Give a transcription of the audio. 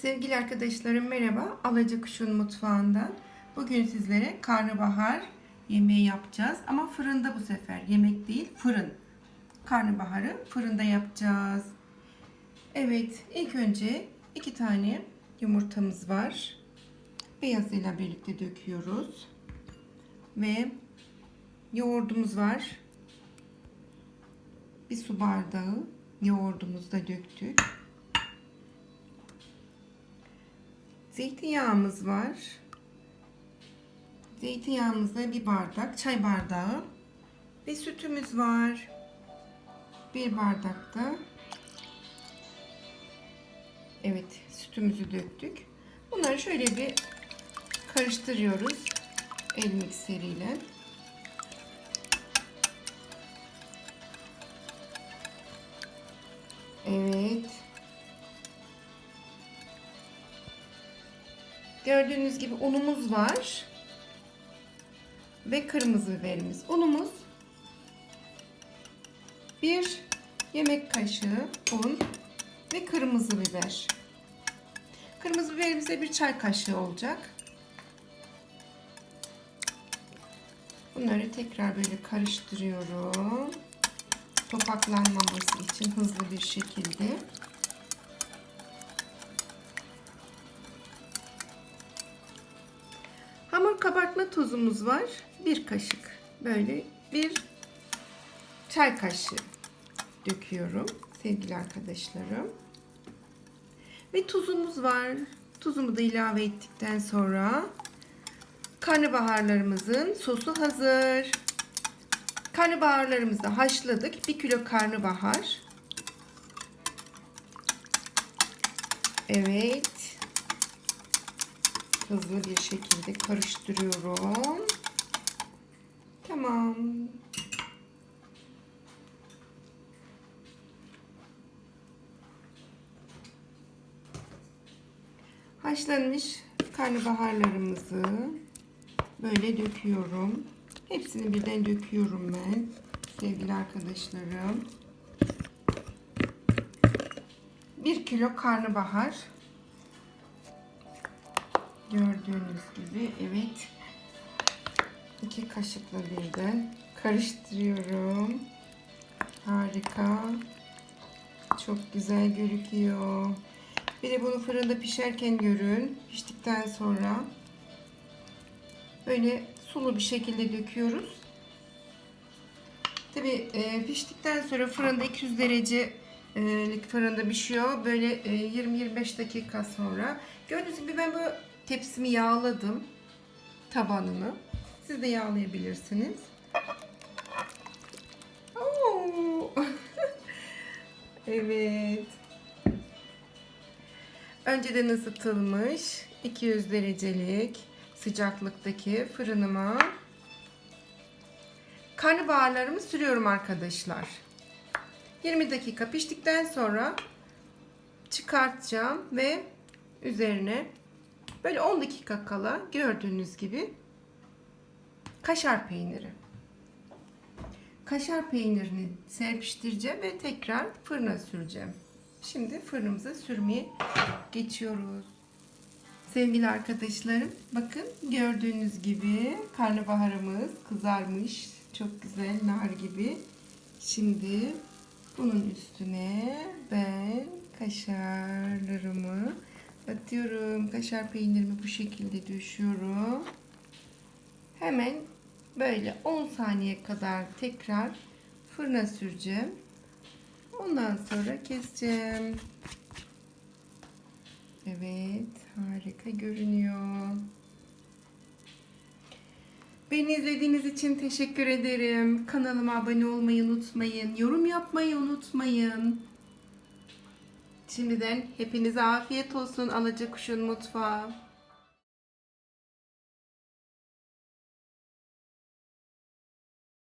Sevgili arkadaşlarım merhaba. Alaca Kuşun mutfağından. Bugün sizlere karnabahar yemeği yapacağız. Ama fırında bu sefer. Yemek değil, fırın. Karnabaharı fırında yapacağız. Evet, ilk önce iki tane yumurtamız var. Beyazıyla birlikte döküyoruz. Ve yoğurdumuz var. Bir su bardağı yoğurdumuzu da döktük. Zeytinyağımız var. Zeytinyağımızda bir bardak çay bardağı ve sütümüz var. Bir bardakta. Evet, sütümüzü döktük. Bunları şöyle bir karıştırıyoruz el mikseriyle. Gördüğünüz gibi unumuz var. Ve kırmızı biberimiz. Unumuz bir yemek kaşığı un ve kırmızı biber. Kırmızı biberimize bir çay kaşığı olacak. Bunları tekrar böyle karıştırıyorum. Topaklanmaması için hızlı bir şekilde. Kabartma tozumuz var. Bir kaşık. Böyle bir çay kaşığı döküyorum sevgili arkadaşlarım. Ve tuzumuz var. Tuzumu da ilave ettikten sonra karnabaharlarımızın sosu hazır. Karnabaharlarımızı haşladık. 1 kilo karnabahar. Evet hızlı bir şekilde karıştırıyorum. Tamam. Haşlanmış karnabaharlarımızı böyle döküyorum. Hepsini birden döküyorum ben sevgili arkadaşlarım. 1 kilo karnabahar Gördüğünüz gibi evet. iki kaşıkla birden karıştırıyorum. Harika. Çok güzel gözüküyor. Bir de bunu fırında pişerken görün. Piştikten sonra böyle sulu bir şekilde döküyoruz. Tabi e, piştikten sonra fırında 200 derecelik fırında pişiyor. Böyle e, 20-25 dakika sonra. Gördüğünüz gibi ben bu Tepsimi yağladım. Tabanını. Siz de yağlayabilirsiniz. Evet. Önceden ısıtılmış 200 derecelik sıcaklıktaki fırınıma karnabaharlarımı sürüyorum arkadaşlar. 20 dakika piştikten sonra çıkartacağım ve üzerine Böyle 10 dakika kala gördüğünüz gibi kaşar peyniri. Kaşar peynirini serpiştireceğim ve tekrar fırına süreceğim. Şimdi fırınımıza sürmeye geçiyoruz. Sevgili arkadaşlarım bakın gördüğünüz gibi karnabaharımız kızarmış. Çok güzel nar gibi. Şimdi bunun üstüne ben kaşarlarımı atıyorum. Kaşar peynirimi bu şekilde döşüyorum. Hemen böyle 10 saniye kadar tekrar fırına süreceğim. Ondan sonra keseceğim. Evet, harika görünüyor. Beni izlediğiniz için teşekkür ederim. Kanalıma abone olmayı unutmayın. Yorum yapmayı unutmayın. Şimdiden hepinize afiyet olsun Alaca Kuşun Mutfağı.